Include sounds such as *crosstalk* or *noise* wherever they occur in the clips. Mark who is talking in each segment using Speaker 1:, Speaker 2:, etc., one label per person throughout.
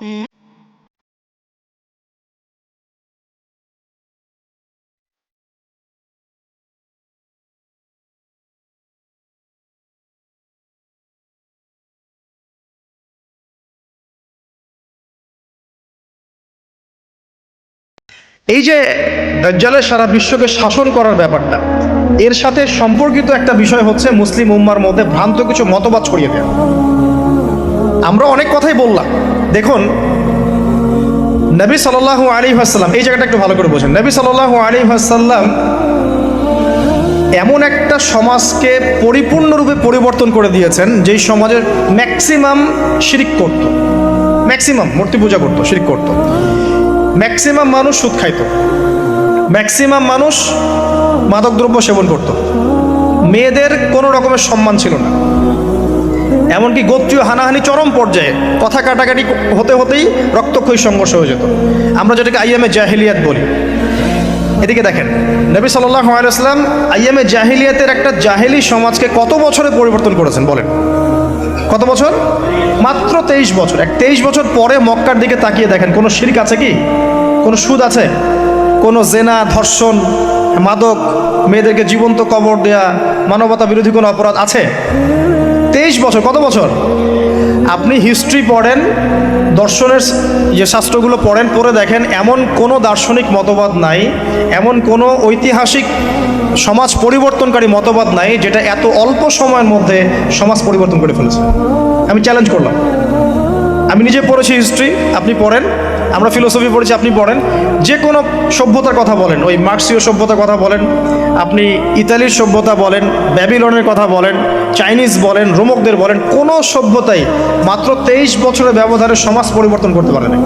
Speaker 1: এই যে দাজ্জালের সারা বিশ্বকে শাসন করার ব্যাপারটা, এর সাথে সম্পর্কিত একটা বিষয় হচ্ছে মুসলিম উম্মার মধ্যে ভ্রান্ত কিছু মতবাদ ছড়িয়ে দেওয়া আমরা অনেক কথাই বললাম দেখুন, নবী সাল্লাহ আলী আসাল্লাম এই জায়গাটা একটু ভালো করে বোঝেন। নবী সাল্লাহ আলী আসাল্লাম এমন একটা সমাজকে পরিপূর্ণরূপে পরিবর্তন করে দিয়েছেন, যেই সমাজের ম্যাক্সিমাম শিরিক করত। ম্যাক্সিমাম, মূর্তি পূজা করতো, শিরিক করত। ম্যাক্সিমাম মানুষ সুদ খাইতো। ম্যাক্সিমাম মানুষ মাদকদ্রব্য সেবন করত। মেয়েদের কোনো রকমের সম্মান ছিল না। এমনকি গোত্রীয় হানাহানি চরম পর্যায়ে কথা কাটাকাটি হতে হতেই রক্তক্ষয়ী সংঘর্ষ হয়ে যেত। আমরা যেটাকে আইএমএ জাহিলিয়াত বলি। এদিকে দেখেন, নবী সাল্লাহ আলাইসলাম আইএমএ জাহিলিয়াতের একটা জাহেলি সমাজকে কত বছরে পরিবর্তন করেছেন বলেন? কত বছর? মাত্র তেইশ বছর। এক তেইশ বছর পরে মক্কার দিকে তাকিয়ে দেখেন, কোনো শিরিক আছে কি? কোনো সুদ আছে? কোনো জেনা, ধর্ষণ, মাদক, মেয়েদেরকে জীবন্ত কবর দেয়া, মানবতা বিরোধী কোনো অপরাধ আছে? তেইশ বছর, কত বছর? আপনি হিস্ট্রি পড়েন, দর্শনের যে শাস্ত্রগুলো পড়েন, পড়ে দেখেন, এমন কোনো দার্শনিক মতবাদ নাই, এমন কোনো ঐতিহাসিক সমাজ পরিবর্তনকারী মতবাদ নাই, যেটা এত অল্প সময়ের মধ্যে সমাজ পরিবর্তন করে ফেলেছে। আমি চ্যালেঞ্জ করলাম। আমি নিজে পড়েছি হিস্ট্রি আপনি পড়েন। আমরা ফিলোসফি পড়েছি, আপনি পড়েন। যে কোনো সভ্যতার কথা বলেন, ওই মার্ক্সীয় সভ্যতার কথা বলেন, আপনি ইতালির সভ্যতা বলেন, ব্যাবিলনের কথা বলেন, চাইনিজ বলেন, রোমকদের বলেন, কোনো সভ্যতাই মাত্র তেইশ বছরের ব্যবধানে সমাজ পরিবর্তন করতে পারে না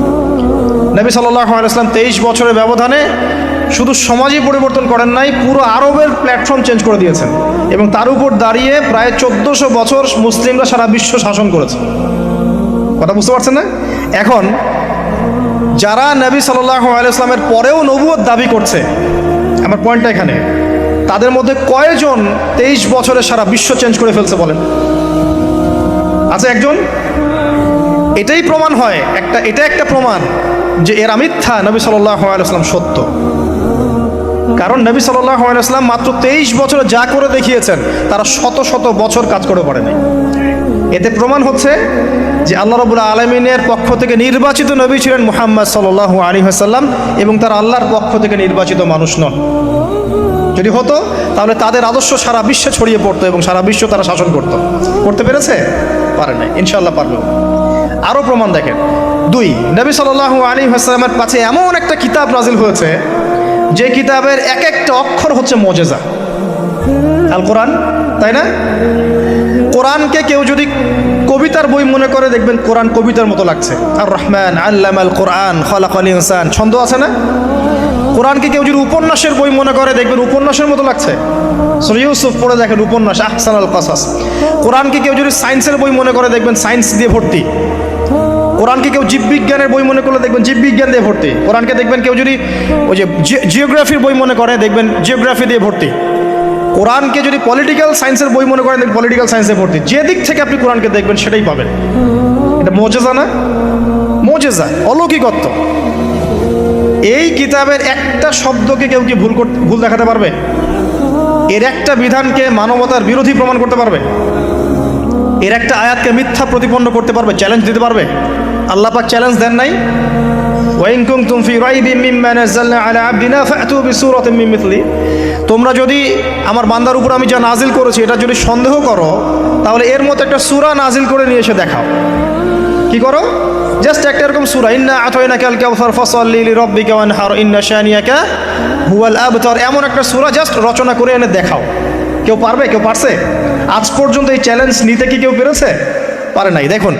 Speaker 1: নবী সাল্লাহ আলাইসলাম তেইশ বছরের ব্যবধানে শুধু সমাজই পরিবর্তন করেন নাই, পুরো আরবের প্ল্যাটফর্ম চেঞ্জ করে দিয়েছেন। এবং তার উপর দাঁড়িয়ে প্রায় চোদ্দোশো বছর মুসলিমরা সারা বিশ্ব শাসন করেছে। কথা বুঝতে পারছেন না? এখন যারা নবী সাল্লাহ আলাইসলামের পরেও নবুয়ত দাবি করছে, আমার পয়েন্টটা এখানে, তাদের মধ্যে কয়জন তেইশ বছরে সারা বিশ্ব চেঞ্জ করে ফেলছে বলেন? আছে একজন? এটাই প্রমাণ হয়, একটা, এটা একটা প্রমাণ যে এরা মিথ্যা, নবী সাল্লাহ আলাইসলাম সত্য। কারণ নবী সাল্লাহ আলাইসলাম মাত্র তেইশ বছরে যা করে দেখিয়েছেন, তারা শত শত বছর কাজ করে পড়ে নাই এতে প্রমাণ হচ্ছে যে আল্লাহ রবুল্লা আলমিনের পক্ষ থেকে নির্বাচিত নবী ছিলেন মোহাম্মদ সাল্লাহ আলী হাসাল্লাম এবং তারা আল্লাহর পক্ষ থেকে নির্বাচিত মানুষ নন। যদি হতো, তাহলে তাদের আদর্শ সারা বিশ্বে ছড়িয়ে পড়তো এবং সারা বিশ্ব তারা শাসন করতো। করতে পেরেছে? পারে নাই। ইনশাল্লাহ পারবে। আরও প্রমাণ দেখেন। দুই, নবী সাল্লাহ আলী হাসলামের কাছে এমন একটা কিতাব নাজিল হয়েছে, যে কিতাবের এক একটা অক্ষর হচ্ছে মজেজা। আল কোরআন তাই না? কোরআনকে কেউ যদি কবিতার বই মনে করে দেখবেন কোরআন কবিতার মতো লাগছে। আর রহমান আল্লাম আল কোরআন, খলাকল ইনসান, ছন্দ আছে না? কোরআনকে কেউ যদি উপন্যাসের বই মনে করে দেখবেন উপন্যাসের মতো লাগছে। সরি ইউসুফ পড়ে দেখেন উপন্যাস আহসান আল কাসাস। কোরআনকে কেউ যদি সায়েন্সের বই মনে করে দেখবেন সায়েন্স দিয়ে ভর্তি। কোরআনকে কেউ জীববিজ্ঞানের বই মনে করলে দেখবেন জীববিজ্ঞান দিয়ে ভর্তি। কোরআনকে দেখবেন কেউ যদি ওই যে জিওগ্রাফির বই মনে করে দেখবেন জিওগ্রাফি দিয়ে ভর্তি। কোরআনকে যদি পলিটিক্যাল সায়েন্সের বই মনে করেন পলিটিক্যাল সায়েন্সে ভর্তি। যে দিক থেকে আপনি কোরআনকে দেখবেন, সেটাই পাবেন। এটা মজেজা না? মজেজা, অলৌকিকত্ব। এই কিতাবের একটা শব্দকে কেউ কি ভুল ভুল দেখাতে পারবে? এর একটা বিধানকে মানবতার বিরোধী প্রমাণ করতে পারবে? এর একটা আয়াতকে মিথ্যা প্রতিপন্ন করতে পারবে? চ্যালেঞ্জ দিতে পারবে? আল্লাহ পাক চ্যালেঞ্জ দেন নাই? ওয়াইন বিসূরাতিন মিন মিথলি। তোমরা যদি আমার বান্দার উপর আমি যা নাজিল করেছি এটা যদি সন্দেহ করো, তাহলে এর মতো একটা সুরা নাজিল করে নিয়ে এসে দেখাও। কি করো? জাস্ট একটা এরকম সূরা, ইন্না আতাইনাকা আল কাউসার ফাসাল্লি লিরাব্বিকা ওয়ানহার, ইন্না শানিয়াকা হুয়াল আবতার। এমন একটা সুরা জাস্ট রচনা করে এনে দেখাও। কেউ পারবে? কেউ পারছে? আজ পর্যন্ত এই চ্যালেঞ্জ নিতে কি কেউ পেরেছে? পারে নাই। দেখুন,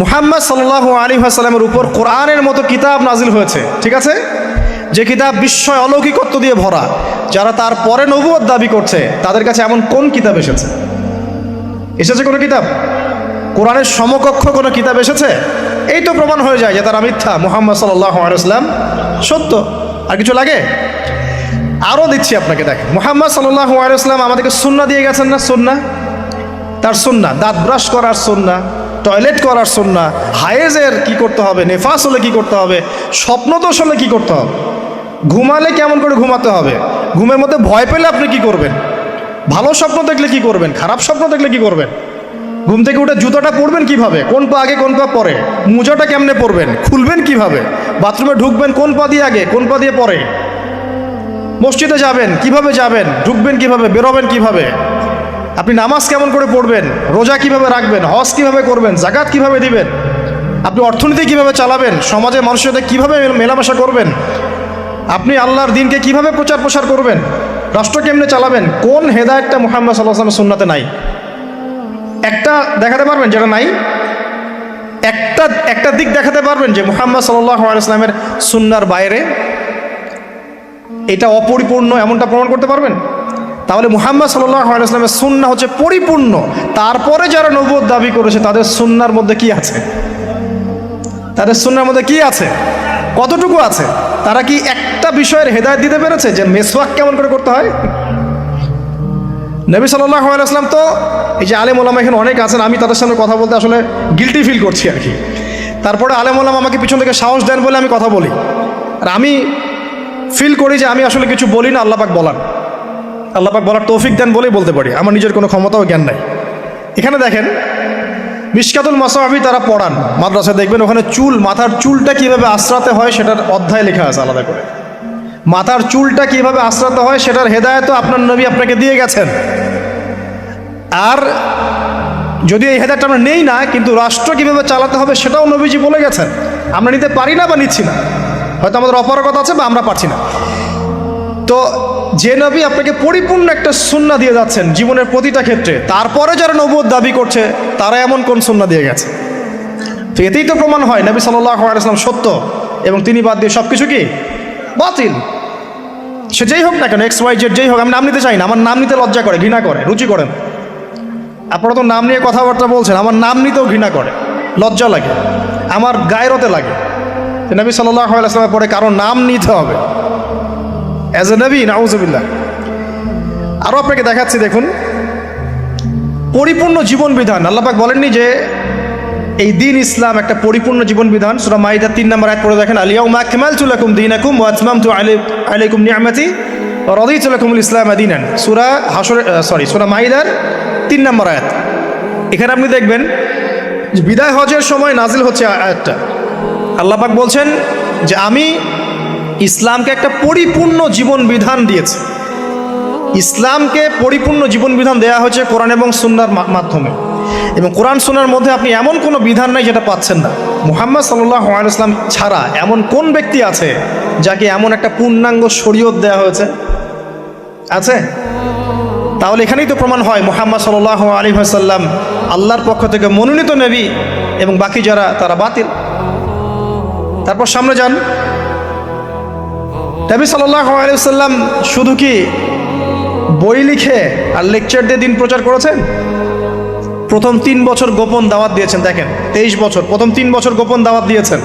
Speaker 1: মুহাম্মদ সাল্লাহ আলী আসালামের উপর কোরআনের মতো কিতাব নাজিল হয়েছে, ঠিক আছে? যে কিতাব বিস্ময় অলৌকিকত্ব দিয়ে ভরা যারা তার পরে নবুয়ত দাবি করছে, তাদের কাছে এমন কোন কিতাব এসেছে? এসেছে কোনো কিতাব? কোরআনের সমকক্ষ কোনো কিতাব এসেছে? এই তো প্রমাণ হয়ে যায় যে তারা মিথ্যা। মোহাম্মদ আলাইসলাম সত্য। আর কিছু লাগে? আরও দিচ্ছি আপনাকে, দেখেন। মুহাম্মদ সাল্লাহ আমাদেরকে সুন্না দিয়ে গেছেন না? সুন্না তার সুন্না দাঁত ব্রাশ করার সুন্না টয়লেট করার সুন্না হায়েজের কি করতে হবে, নেফাস হলে কি করতে হবে, স্বপ্নদোষ হলে কি করতে হবে, ঘুমালে কেমন করে ঘুমাতে হবে ঘুমের মধ্যে ভয় পেলে আপনি কি করবেন? ভালো স্বপ্ন দেখলে কি করবেন? খারাপ স্বপ্ন দেখলে কি করবেন? ঘুম থেকে উঠে জুতোটা পরবেন কীভাবে? কোন পা আগে, কোন পা পরে? মোজাটা কেমনে পরবেন? খুলবেন কীভাবে? বাথরুমে ঢুকবেন কোন পা দিয়ে আগে, কোন পা দিয়ে পরে? মসজিদে যাবেন, কীভাবে যাবেন? ঢুকবেন কীভাবে? বেরোবেন কীভাবে? আপনি নামাজ কেমন করে পড়বেন? রোজা কীভাবে রাখবেন? হজ কীভাবে করবেন? জাকাত কীভাবে দিবেন? আপনি অর্থনীতি কীভাবে চালাবেন? সমাজে মানুষের সাথে কীভাবে মেলামেশা করবেন? আপনি আল্লাহর দিনকে কীভাবে প্রচার প্রসার করবেন? রাষ্ট্র কেমনে চালাবেন? কোন হেদায়তটা মোহাম্মদ সাল্লাহ আসলামের সুন্নাতে নাই? একটা দেখাতে পারবেন যেটা নাই? একটা একটা দিক দেখাতে পারবেন যে মুহাম্মদ সাল্লাহ আলাইসলামের সুন্নার বাইরে এটা অপরিপূর্ণ এমনটা প্রমাণ করতে পারবেন? তাহলে মুহাম্মদ সাল্লাহ আলাইসলামের সুন্না হচ্ছে পরিপূর্ণ। তারপরে যারা নবুয় দাবি করেছে, তাদের সুন্নার মধ্যে কি আছে? তাদের সুন্নার মধ্যে কি আছে? কতটুকু আছে? তারা কি একটা বিষয়ের হেদায়ত দিতে পেরেছে যে মেসওয়াক কেমন করে করতে হয়? নবী আলাইসলাম তো এই যে আলেম ওলামা এখানে অনেক আছেন, আমি তাদের সামনে কথা বলতে আসলে গিলটি ফিল করছি আর কি। তারপরে আলেম ওলামা আমাকে পিছন থেকে সাহস দেন বলে আমি কথা বলি। আর আমি ফিল করি যে আমি আসলে কিছু বলি না আল্লাপাক বলার। আল্লাপাক বলার তৌফিক দেন বলেই বলতে পারি। আমার নিজের কোনো ক্ষমতা ও জ্ঞান নাই। এখানে দেখেন মিসকাতুল মাসাহাবি তারা পড়ান। মাদ্রাসায় দেখবেন ওখানে চুল, মাথার চুলটা কীভাবে আশ্রাতে হয় সেটার অধ্যায় লেখা আছে আলাদা করে। মাথার চুলটা কীভাবে আশ্রাতে হয় সেটার হেদায়ত আপনার নবী আপনাকে দিয়ে গেছেন। আর যদি এই হেদায়তটা আমরা নেই না, কিন্তু রাষ্ট্র কীভাবে চালাতে হবে সেটাও নবীজি বলে গেছেন। আমরা নিতে পারি না বা নিচ্ছি না। হয়তো আমাদের অপারগতা আছে বা আমরা পারছি না। তো যে নবী আপনাকে পরিপূর্ণ একটা সুন্না দিয়ে যাচ্ছেন জীবনের প্রতিটা ক্ষেত্রে, তারপরে যারা নবুয় দাবি করছে, তারা এমন কোন সুন্না দিয়ে গেছে? তো এতেই তো প্রমাণ হয়, নবী আলাইসলাম সত্য এবং তিনি বাদ দিয়ে সব কিছু কি? বাতিল। সে যেই হোক না কেন এক্স ওয়াই জেড যেই হোক, আমি নাম নিতে চাই না, আমার নাম নিতে লজ্জা করে, ঘৃণা করে, রুচি করেন। আপনারা তো নাম নিয়ে কথাবার্তা বলছেন, আমার নাম নিতেও ঘৃণা করে, লজ্জা লাগে, আমার গায়েরতে লাগে। নবী সাল্লাহ আলাইসলামের পরে কারও নাম নিতে হবে। অ্যাজ এ নবী নাউজবিল্লা আরও আপনাকে দেখাচ্ছি, দেখুন। পরিপূর্ণ জীবন বিধান আল্লাপাক বলেননি যে এই দিন ইসলাম একটা পরিপূর্ণ জীবন বিধান সুরা মাইদা তিন নম্বর এক পড়ে দেখেন আলিয়াউ মা কেমাল চুলাকুম দিন আকুম ওয়াজমাম তু আলাইকুম নিয়ামাতি রদি চুলাকুমুল ইসলাম আদিনান সুরা হাসর সরি সুরা মাইদার তিন নম্বর আয়াত। এখানে আপনি দেখবেন বিদায় হজের সময় নাজিল হচ্ছে আয়াতটা। আল্লাপাক বলছেন যে আমি ইসলামকে একটা পরিপূর্ণ জীবন বিধান দিয়েছে। ইসলামকে পরিপূর্ণ জীবন বিধান দেওয়া হয়েছে কোরআন এবং সুন্নার মাধ্যমে। এবং কোরআন সুন্নার মধ্যে আপনি এমন কোনো বিধান নাই যেটা পাচ্ছেন না। মুহাম্মদ সাল্লাহ ইসলাম ছাড়া এমন কোন ব্যক্তি আছে যাকে এমন একটা পূর্ণাঙ্গ শরীয়ত দেওয়া হয়েছে? আছে? তাহলে এখানেই তো প্রমাণ হয় মোহাম্মদ সাল্লাহ আলী সাল্লাম আল্লাহর পক্ষ থেকে মনোনীত নেবী এবং বাকি যারা, তারা বাতিল। তারপর সামনে যান। নবী সাল্লাম শুধু কি বই লিখে আর লেকচার দিয়ে দিন প্রচার করেছেন? প্রথম তিন বছর গোপন দাওয়াত দিয়েছেন, দেখেন, তেইশ বছর। প্রথম তিন বছর গোপন দাওয়াত দিয়েছেন।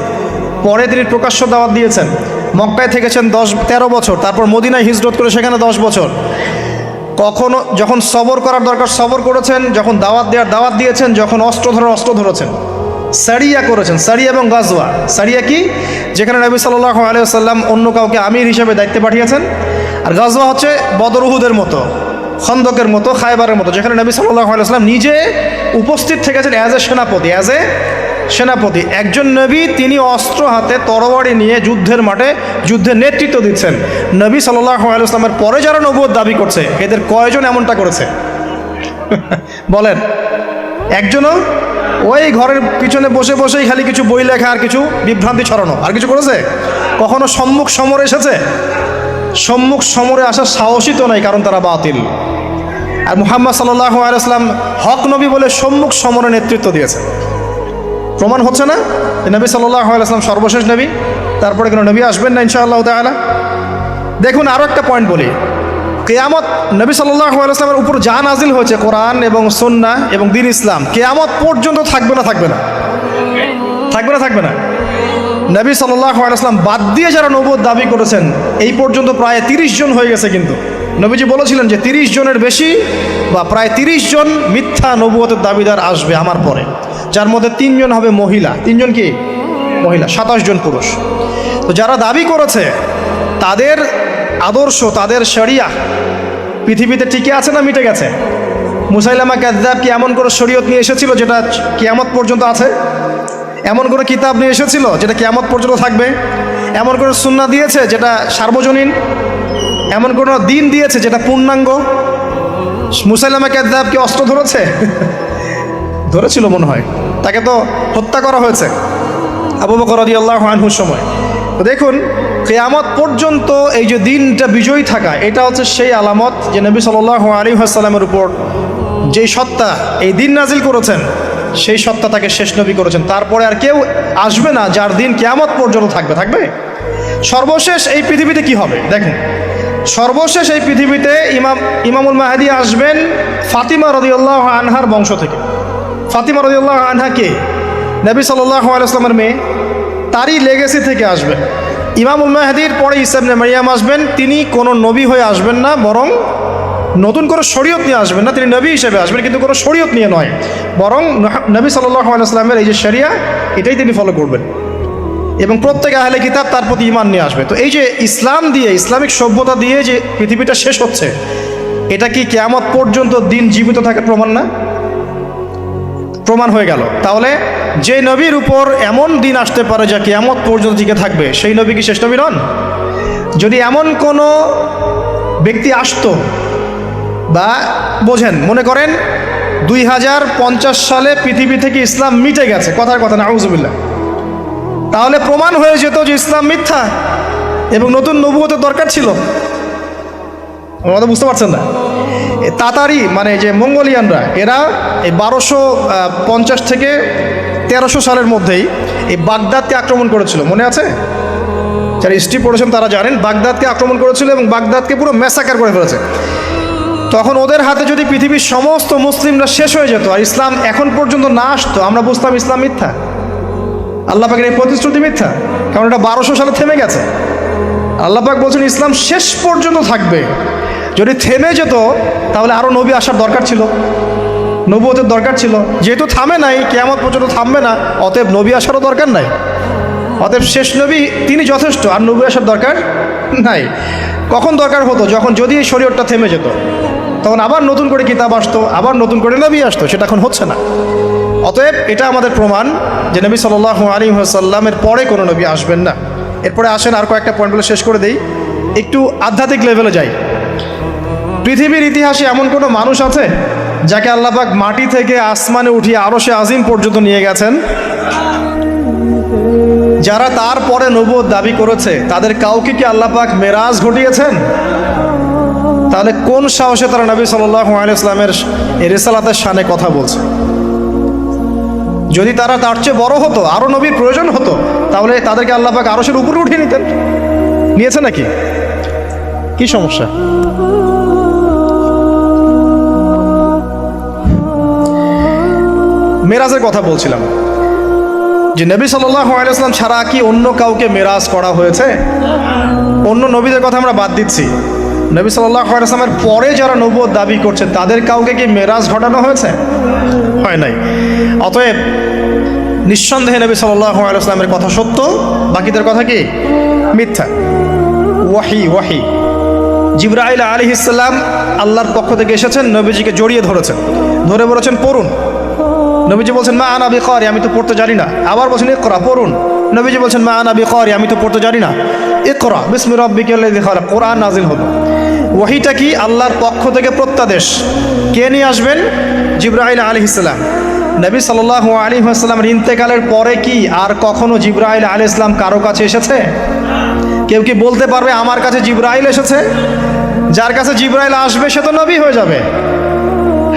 Speaker 1: পরে তিনি প্রকাশ্য দাওয়াত দিয়েছেন। মক্কায় থেকেছেন দশ, তেরো বছর। তারপর মদিনায় হিজরত করে সেখানে দশ বছর। কখনো, যখন সবর করার দরকার, সবর করেছেন, যখন দাওয়াত দেওয়ার দাওয়াত দিয়েছেন, যখন অস্ত্র ধরার অস্ত্র ধরেছেন। সারিয়া করেছেন, সারিয়া এবং গাজওয়া। সারিয়া কি? যেখানে নবী সাল্লাহ আলিয়াল্লাম অন্য কাউকে আমির হিসেবে দায়িত্বে পাঠিয়েছেন। আর গাজওয়া হচ্ছে বদরহুদের মতো, খন্দকের মতো, খায়বারের মতো, যেখানে নবী সাল্লাহ আলাইসলাম নিজে উপস্থিত থেকেছেন অ্যাজ এ সেনাপতি অ্যাজ এ সেনাপতি। একজন নবী তিনি অস্ত্র হাতে তরবারি নিয়ে যুদ্ধের মাঠে যুদ্ধের নেতৃত্ব দিচ্ছেন। নবী সাল্লাহ আলাইসলামের পরে যারা নবুয় দাবি করছে, এদের কয়জন এমনটা করেছে? বলেন, একজনও ওই ঘরের পিছনে বসে বসেই খালি কিছু বই লেখা আর কিছু বিভ্রান্তি ছড়ানো। আর কিছু করেছে? কখনো সম্মুখ সমরে এসেছে? সম্মুখ সমরে আসার সাহসই তো নাই, কারণ তারা বাতিল। আর মুহাম্মদ সাল্লাহ আলাইসলাম হক নবী বলে সম্মুখ সমরে নেতৃত্ব দিয়েছে। প্রমাণ হচ্ছে না নবী সাল্লাহ আলাইসলাম সর্বশেষ নবী, তারপরে কোনো নবী আসবেন না ইনশাআল্লাহ তাআলা। দেখুন আরও একটা পয়েন্ট বলি। কেয়ামত নবী সাল্লাহ আলাইসলামের উপর যা নাজিল হয়েছে কোরআন এবং সন্না এবং দিন ইসলাম, কেয়ামত পর্যন্ত থাকবে না থাকবে না। থাকবে না থাকবে না। নবী সাল্লাহ আলাইসলাম বাদ দিয়ে যারা নবদ দাবি করেছেন, এই পর্যন্ত প্রায় তিরিশ জন হয়ে গেছে কিন্তু। নবীজি বলেছিলেন যে তিরিশ জনের বেশি বা প্রায় তিরিশ জন মিথ্যা নবুয়তের দাবিদার আসবে আমার পরে। যার মধ্যে তিনজন হবে মহিলা। তিনজন কি? মহিলা, সাতাশ জন পুরুষ। তো যারা দাবি করেছে, তাদের আদর্শ, তাদের শরিয়া পৃথিবীতে টিকে আছে না মিটে গেছে? মুসাইলামা কাদ্দাব কি এমন কোনো শরীয়ত নিয়ে এসেছিল যেটা কিয়ামত পর্যন্ত আছে? এমন কোনো কিতাব নিয়ে এসেছিল যেটা কিয়ামত পর্যন্ত থাকবে? এমন কোনো সুন্না দিয়েছে যেটা সার্বজনীন? এমন কোনো দিন দিয়েছে যেটা পূর্ণাঙ্গ? মুসাইলামা কাদ্দাব কি অস্ত্র ধরেছে? *laughs* ধরেছিল মনে হয়। তাকে তো হত্যা করা হয়েছে। আবু বকর আল্লাহ আনহুর সময়। তো দেখুন কেয়ামত পর্যন্ত এই যে দিনটা বিজয়ী থাকা, এটা হচ্ছে সেই আলামত যে নবী সাল আলী আসসালামের উপর যেই সত্তা এই দিন নাজিল করেছেন, সেই সত্তা তাকে শেষ নবী করেছেন। তারপরে আর কেউ আসবে না যার দিন কেয়ামত পর্যন্ত থাকবে। থাকবে? সর্বশেষ এই পৃথিবীতে কি হবে? দেখেন, সর্বশেষ এই পৃথিবীতে ইমাম, ইমামুল মাহাদি আসবেন ফাতিমা রদিউল্লাহ আনহার বংশ থেকে। ফাতিমা রদিউল্লাহ আনহা কে? নবী সাল্লাহ আলাইসলামের মেয়ে। তারই লেগেসি থেকে আসবেন। ইমামুল মাহাদির পরে ইসলামনে মারিয়াম আসবেন, তিনি কোনো নবী হয়ে আসবেন না, বরং নতুন করে শরীয়ত নিয়ে আসবেন না, তিনি নবী হিসেবে আসবেন, কিন্তু কোনো শরীয়ত নিয়ে নয়, বরং নবী সাল্লাহ এই যে শরিয়া, এটাই তিনি ফলো করবেন। এবং প্রত্যেক আহলে কিতাব তার প্রতি ইমান নিয়ে আসবে। তো এই যে ইসলাম দিয়ে, ইসলামিক সভ্যতা দিয়ে যে পৃথিবীটা শেষ হচ্ছে, এটা কি কেয়ামত পর্যন্ত দিন জীবিত থাকার প্রমাণ না? প্রমাণ হয়ে গেল। তাহলে যে নবীর উপর এমন দিন আসতে পারে যা কেয়ামত পর্যন্ত টিকে থাকবে, সেই নবী কি শেষ নবী নন? যদি এমন কোনো ব্যক্তি আসতো বা বোঝেন, মনে করেন দুই হাজার পঞ্চাশ সালে পৃথিবী থেকে ইসলাম মিটে গেছে, কথার কথা না আউজুবিল্লা তাহলে প্রমাণ হয়ে যেত যে ইসলাম মিথ্যা এবং নতুন নবুয়তের দরকার ছিল। আমাদের বুঝতে পারছেন না। তাতারি মানে যে মঙ্গোলিয়ানরা, এরা এই বারোশো পঞ্চাশ থেকে তেরোশো সালের মধ্যেই এই বাগদাদকে আক্রমণ করেছিল। মনে আছে? যারা হিস্ট্রি পড়েছেন তারা জানেন, বাগদাদকে আক্রমণ করেছিল এবং বাগদাদকে পুরো ম্যাসাকার করে ফেলেছে। তখন ওদের হাতে যদি পৃথিবীর সমস্ত মুসলিমরা শেষ হয়ে যেত আর ইসলাম এখন পর্যন্ত না আসতো, আমরা বুঝতাম ইসলাম মিথ্যা। আল্লাহ পাকের এই প্রতিশ্রুতি মিথ্যা, কারণ এটা বারোশো সালে থেমে গেছে। আল্লাহ পাক বলছেন, ইসলাম শেষ পর্যন্ত থাকবে। যদি থেমে যেত, তাহলে আরও নবী আসার দরকার ছিল। নবুয়তের দরকার ছিল। যেহেতু থামে নাই, কেয়ামত পর্যন্ত থামবে না, অতএব নবী আসারও দরকার নাই। অতএব শেষ নবী, তিনি যথেষ্ট, আর নবী আসার দরকার নাই। কখন দরকার হতো? যখন যদি এই শরীরটা থেমে যেত। তখন আবার নতুন করে কিতাব আসতো, আবার নতুন করে নবী আসতো, সেটা এখন হচ্ছে না। অতএব এটা আমাদের প্রমাণ যে নবী সাল্লাহ আলী সাল্লামের পরে কোনো নবী আসবেন না। এরপরে আসেন, আর কয়েকটা পয়েন্টগুলো শেষ করে দিই। একটু আধ্যাত্মিক লেভেলে যাই। পৃথিবীর ইতিহাসে এমন কোনো মানুষ আছে যাকে আল্লাপাক মাটি থেকে আসমানে উঠিয়ে আরও সে আজিম পর্যন্ত নিয়ে গেছেন? যারা তারপরে নবুয় দাবি করেছে, তাদের কাউকে কি আল্লাপাক মেরাজ ঘটিয়েছেন? তাহলে কোন সাহসে তারা নবী সাল্লাহ আলাইসলামের রেসালাতের সানে কথা বলছে? যদি তারা তার চেয়ে বড় হতো আরও নবীর প্রয়োজন হতো, তাহলে তাদেরকে আল্লাপাক আরও সের উপরে উঠিয়ে নিতেন। নিয়েছে নাকি? কি সমস্যা? মেরাজের কথা বলছিলাম। যে নবী সাল্লাহ ছাড়া কি অন্য কাউকে মেরাজ করা হয়েছে? অন্য নবীদের কথা আমরা বাদ দিচ্ছি। নবী সাল্লাহ পরে যারা নবুয় দাবি করছে, তাদের কাউকে কি মেরাজ ঘটানো হয়েছে? হয় নাই। অতএব নিঃসন্দেহে নবী সাল্লাহ কথা সত্য, বাকিদের কথা কি? মিথ্যা। ওয়াহি ওয়াহি। জিব্রাইল আলী ইসলাম আল্লাহর পক্ষ থেকে এসেছেন, নবীজিকে জড়িয়ে ধরেছেন। ধরে বলেছেন, পড়ুন। নবীজি বলছেন, মা আনাবি করি আমি তো পড়তে জানি না। আবার বলছেন, ইকরা, পড়ুন। নবীজি বলছেন, মা আনাবি করি আমি তো পড়তে জানি না। ইকরা, বিসমি রব্বিকে খালা কোরআন নাজিল হলো। ওহিটা কি আল্লাহর পক্ষ থেকে প্রত্যাদেশ? কে নিয়ে আসবেন? জিব্রাইল আলী ইসলাম নবী সাল্লাহ আলী আসসালামের ইন্তেকালের পরে কি আর কখনো জিব্রাইল আলী ইসলাম কারও কাছে এসেছে? কেউ কি বলতে পারবে আমার কাছে জিব্রাইল এসেছে? যার কাছে জিব্রাইল আসবে, সে তো নবী হয়ে যাবে।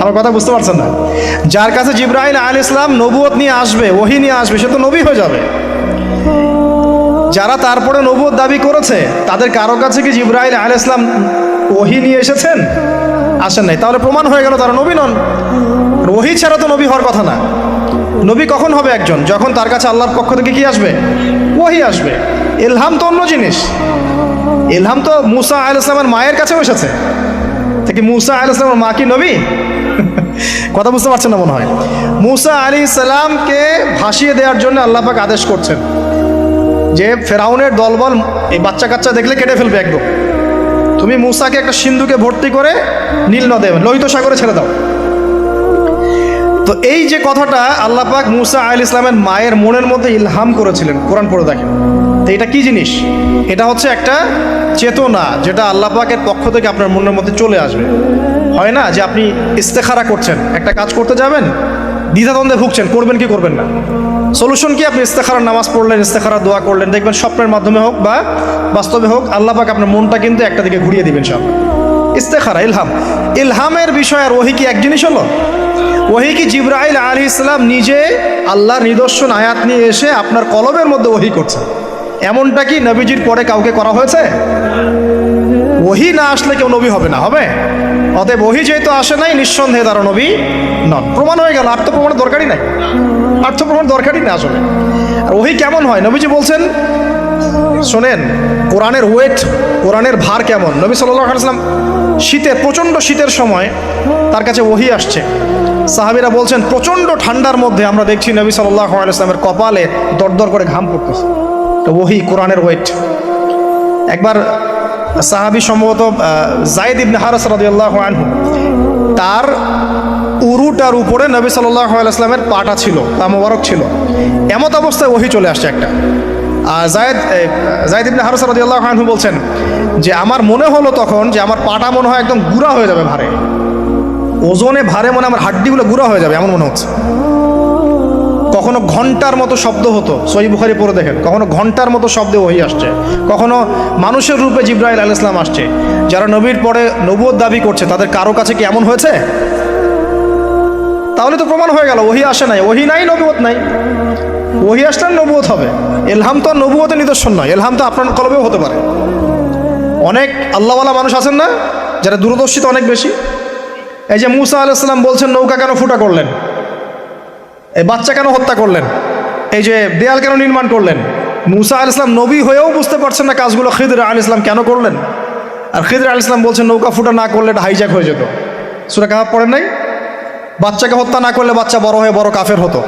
Speaker 1: আমার কথা বুঝতে পারছেন না? যার কাছে জিব্রাইল আল ইসলাম নবুয়ত নিয়ে আসবে, ওহি নিয়ে আসবে, সে তো নবী হয়ে যাবে। যারা তারপরে নবুয়ত দাবি করেছে, তাদের কারও কাছে কি জিব্রাইল আল ইসলাম ওহি নিয়ে এসেছেন? আসেন নাই। তাহলে প্রমাণ হয়ে গেল তারা নবী নন। ওহি ছাড়া তো নবী হওয়ার কথা না। নবী কখন হবে একজন? যখন তার কাছে আল্লাহর পক্ষ থেকে কি আসবে? ওহি আসবে। এলহাম তো অন্য জিনিস। এলহাম তো মুসা আল ইসলামের মায়ের কাছেও এসেছে থেকে মুসা আল ইসলামের মা কি নবী? *laughs* কথা বুঝতে পারছেন না মনে হয়। মুসা আলী সালামকে ভাসিয়ে দেওয়ার জন্য আল্লাহ পাক আদেশ করছেন। যে ফেরাউনের দলবল এই বাচ্চা কাচ্চা দেখলে কেটে ফেলবে একদম। তুমি মুসাকে একটা সিন্ধুকে ভর্তি করে নীল নদে, লোহিত সাগরে ছেড়ে দাও। তো এই যে কথাটা আল্লাহ পাক মুসা আল ইসলামের মায়ের মনের মধ্যে ইলহাম করেছিলেন। কোরআন পড়ে দেখেন। তো এটা কি জিনিস? এটা হচ্ছে একটা চেতনা যেটা আল্লাহ পাকের পক্ষ থেকে আপনার মনের মধ্যে চলে আসবে। হয় না যে আপনি ইস্তেখারা করছেন, একটা কাজ করতে যাবেন, দ্বিধাদ্বন্দ্বে ভুগছেন, করবেন কি করবেন না। সলিউশন কি? আপনি ইস্তেখারার নামাজ পড়লেন, ইস্তেখারা দোয়া করলেন, দেখবেন স্বপ্নের মাধ্যমে হোক বা বাস্তবে হোক, আল্লাহ পাক আপনার মনটা কিন্তু একটা দিকে ঘুরিয়ে দিবেন সব ইস্তেখারা, ইলহাম। ইলহামের বিষয় আর ওহি কি এক জিনিস হলো? ওহি কি জিব্রাইল আলী ইসলাম নিজে আল্লাহর নিদর্শন আয়াত নিয়ে এসে আপনার কলমের মধ্যে ওহি করছে? এমনটা কি নবীজির পরে কাউকে করা হয়েছে? ওহি না আসলে কেউ নবী হবে না, হবে? অতএব ওহি যেহেতু আসে নাই, নিঃসন্দেহে তারা নবী নন। প্রমাণ হয়ে গেল, আর তো প্রমাণের দরকারই নাই। আর তো প্রমাণ দরকারই না আসলে। আর ওহি কেমন হয়? নবীজি বলছেন, শোনেন, কোরআনের ওয়েট কোরআনের ভার কেমন? নবী আলাইসলাম শীতের, প্রচণ্ড শীতের সময় তার কাছে ওহি আসছে। সাহাবিরা বলছেন, প্রচণ্ড ঠান্ডার মধ্যে আমরা দেখছি নবী সাল্লাহ কপালে দরদর করে ঘাম পড়তেছে তো ওহি কোরআনের ওয়েট। একবার সাহাবি সম্ভবত জায়দ ইবনে হারাস রাদিয়াল্লাহু তার উরুটার উপরে নবী আলাইহি পাটা ছিল, পা মোবারক ছিল। এমত অবস্থায় ওহি চলে আসছে একটা। আর জায়দ জায়দ ইবনে হারাস রাদিয়াল্লাহু বলছেন যে, আমার মনে হলো তখন যে, আমার পাটা মনে হয় একদম গুড়া হয়ে যাবে ভারে। ওজনে ভারে মনে আমার হাড্ডিগুলো গুঁড়া হয়ে যাবে, এমন মনে হচ্ছে। কখনো ঘণ্টার মতো শব্দ হতো, সহি বুখারি পরে দেখেন, কখনো ঘণ্টার মতো শব্দে ওহি আসছে, কখনো মানুষের রূপে জিব্রাইল আল ইসলাম আসছে, যারা নবীর পরে নবুয় দাবি করছে, তাদের কারও কাছে কি এমন হয়েছে? তাহলে তো প্রমাণ হয়ে গেল, ওহি আসে নাই, ওহি নাই, নবুয়ত নাই। ওহি আসলে নবুয়ত হবে, এলহাম তো আর নিদর্শন নয়, এলহাম তো আপনার কলবেও হতে পারে। অনেক আল্লাহওয়ালা মানুষ আছেন না, যারা দূরদর্শিতা অনেক বেশি এই যে মুসা আলাইসাল্লাম বলছেন, নৌকা কেন ফুটা করলেন? এই বাচ্চা কেন হত্যা করলেন? এই যে দেয়াল কেন নির্মাণ করলেন? মুসা আল ইসলাম নবী হয়েও বুঝতে পারছেন না কাজগুলো খিদর আল ইসলাম কেন করলেন। আর খিদর আল ইসলাম বলছেন, নৌকা ফুটা না করলে এটা হাইজ্যাক হয়ে যেত। সুরা কাহাব পড়েন নাই? বাচ্চাকে হত্যা না করলে বাচ্চা বড় হয়ে বড় কাফের হতো।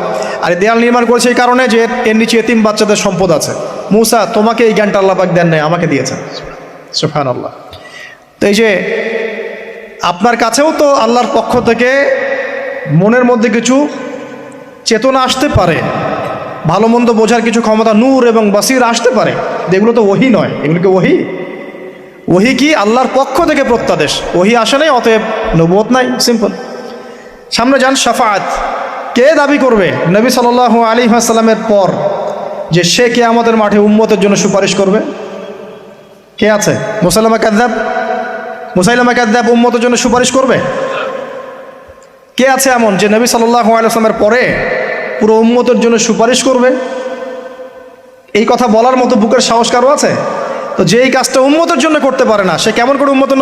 Speaker 1: আর দেয়াল নির্মাণ করেছে এই কারণে যে এর নিচে এতিম বাচ্চাদের সম্পদ আছে। মুসা, তোমাকে এই জ্ঞানটা আল্লাহ পাক দেন নাই, আমাকে দিয়েছেন। সুফান আল্লাহ তো এই যে আপনার কাছেও তো আল্লাহর পক্ষ থেকে মনের মধ্যে কিছু চেতনা আসতে পারে, ভালো মন্দ বোঝার কিছু ক্ষমতা, নূর এবং বাসির আসতে পারে। এগুলো তো ওহি নয়। এগুলোকে ওহি? ওহি কি আল্লাহর পক্ষ থেকে প্রত্যাদেশ? ওহি আসে নাই, অতএব নবুয়ত নাই। সিম্পল সামনে যান সাফাত কে দাবি করবে? নবী সাল আলী সাল্লামের পর যে সে কে আমাদের মাঠে উম্মতের জন্য সুপারিশ করবে। কে আছে? মুসাল্লামা কাদ্দাব মুসাইলামা কাদ্দাব উম্মতের জন্য সুপারিশ করবে? কে আছে এমন যে নবী সাল্লাহ আলাইসলামের পরে পুরো উম্মতের জন্য সুপারিশ করবে? এই কথা বলার মতো বুকের সাহস কারও আছে? তো যেই কাজটা উম্মতের জন্য করতে পারে না, সে কেমন করে উম্মতের